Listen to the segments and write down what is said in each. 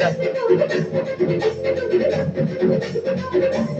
どうぞ。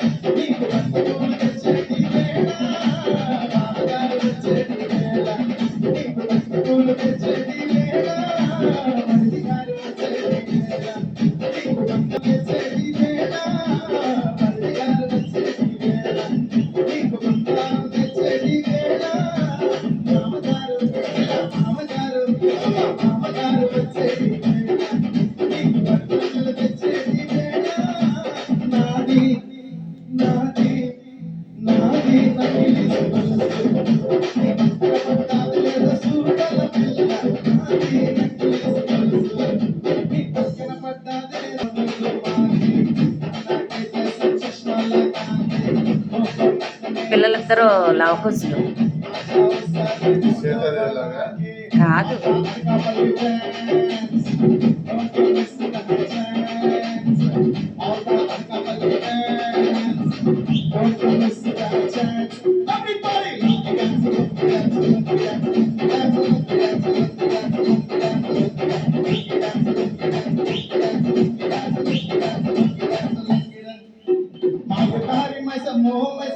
ఇద్దరు లవకుశులు కాదు मोह में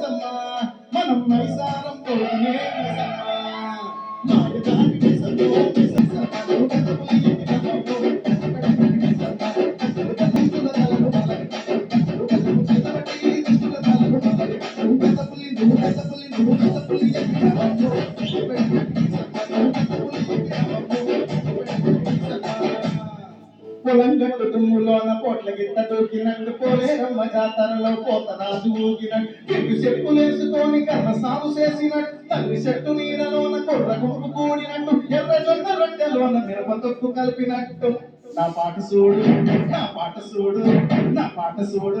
పొలంగట్టుములోన పొట్ల గిత్త దూకినట్టు పోలేరమ్మ జాతరలో పోతరాజు ఊగినట్టు. చెట్టు చెప్పులేసుకొని కర్ర సాగు చేసినట్టు. తల్లి చెట్టు నీడలోన కొర్ర కొడుకు కూడినట్టు. ఎర్ర జొన్న రొట్టెలోన మిరప తొక్కు కలిపినట్టు. నా పాట చూడు నా పాట చూడు నా పాట చూడు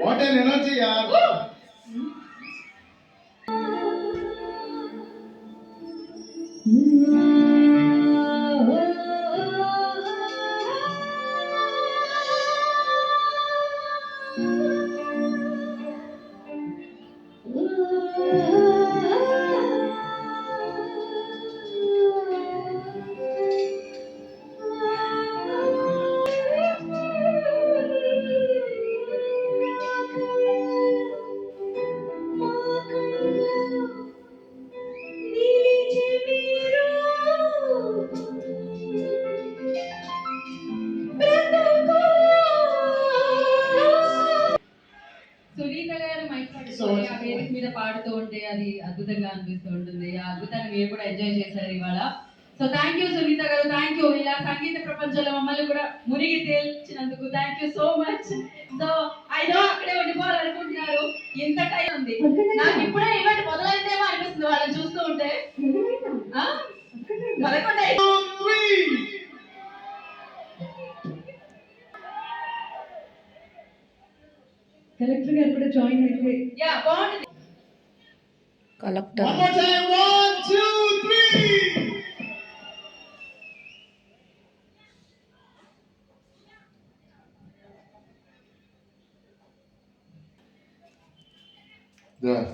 An energy, yaar. చేశారు ఇవాళ. సో థ్యాంక్ యూ సునీత గారు. థ్యాంక్ యూ ఇలా సంగీత ప్రపంచంలో మమ్మల్ని కూడా మునిగి తేల్చినందుకు thank you so much so ఐదో అక్కడే ఉండిపోవాలనుకుంటున్నారు. ఇంత టైం ఉంది. నాకు ఇప్పుడే ఈవెంట్ మొదలైందేమో అనిపిస్తుంది వాళ్ళని చూస్తూ ఉంటే? పదకొండు. కలెక్టర్ గారు కూడా జాయిన్ అయితే యా బాగుంటుంది.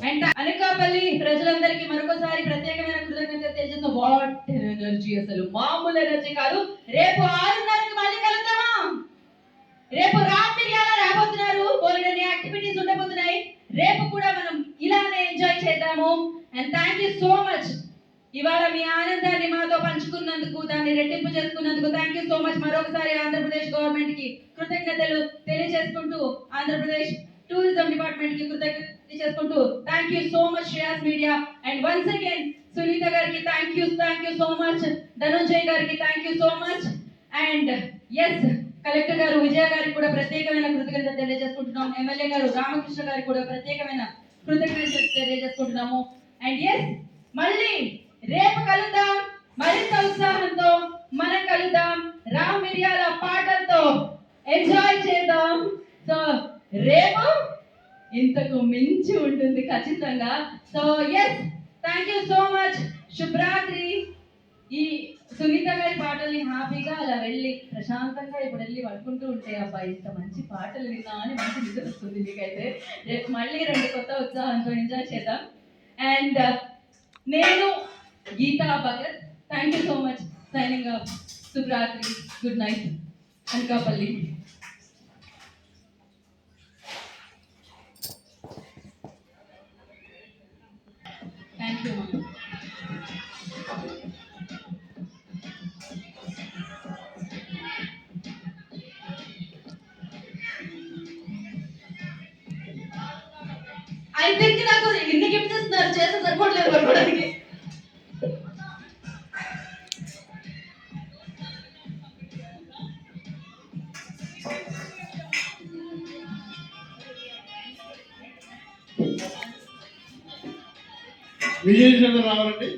అండ్ అనకాపల్లి ప్రజలందరికీ మరొకసారి ప్రత్యేకమైన కృతజ్ఞత తెలియజేసిన వాట్ ఎనర్జీ అసలు మామూలు ఎనర్జీ కాదు. రేపు ఆరున్నరకి మళ్ళీ కలుద్దామా? రేపు రాత్రి ఎలా రాబోతున్నారు? బోలెడని యాక్టివిటీస్ ఉండబోతున్నాయి. రేపు కూడా మనం ఆనందాన్ని ఎంజాయ్ చేద్దాము. And thank you so much ఇవాళ మీ ఆనందాన్ని మాతో పంచుకున్నందుకు దాన్ని రెట్టింపు చేసుకున్నందుకు థ్యాంక్ యూ సో మచ్ మరొకసారి ఆంధ్రప్రదేశ్ గవర్నమెంట్కి కృతజ్ఞతలు తెలియజేసుకుంటూ ఆంధ్రప్రదేశ్ టూరిజం డిపార్ట్మెంట్కి కృతజ్ఞతలు చేసుకుంటూ thank you so much Shreyas media and once again Sunitha గారికి thank you thank you so much Dhanunjay గారికి thank you so much and S collector గారు విజయ గారికి కూడా ప్రత్యేకమైన కృతజ్ఞత తెలియజేసుకుంటున్నాం. ఎమ్మెల్యే గారు రామకృష్ణ గారికి కూడా ప్రత్యేకమైన కృతజ్ఞతలు తెలియజేసుకుంటున్నాము అండ్ ఎస్ మళ్ళీ రేపు కలుద్దాం. మరింత ఉత్సాహంతో మనం కలుద్దాం. రామ్ మిరియాల పాటలతో ఎంజాయ్ చేద్దాం. సో రేపు ఇంతకు మించి ఉంటుంది ఖచ్చితంగా. So S thank you so much శుభ్రాత్రి ఈ సునీత గారి పాటల్ని హ్యాపీగా అలా వెళ్ళి ప్రశాంతంగా ఇప్పుడు వెళ్ళి పడుకుంటూ ఉంటే అబ్బా ఇంత మంచి పాటలు విన్నా అని మంచి నిద్ర వస్తుంది మీకైతే. రేపు మళ్ళీ రెండు కొత్త ఉత్సాహంతో ఎంజాయ్ చేద్దాం. అండ్ uh, నేను Geetha Bhagat. Thank you so much signing up శుభరాత్రి good night Anakapalli thank you చేస్తే సరిపోవట్లేదు పడుకోవడానికి విజయ్ చంద్ర రావాలండి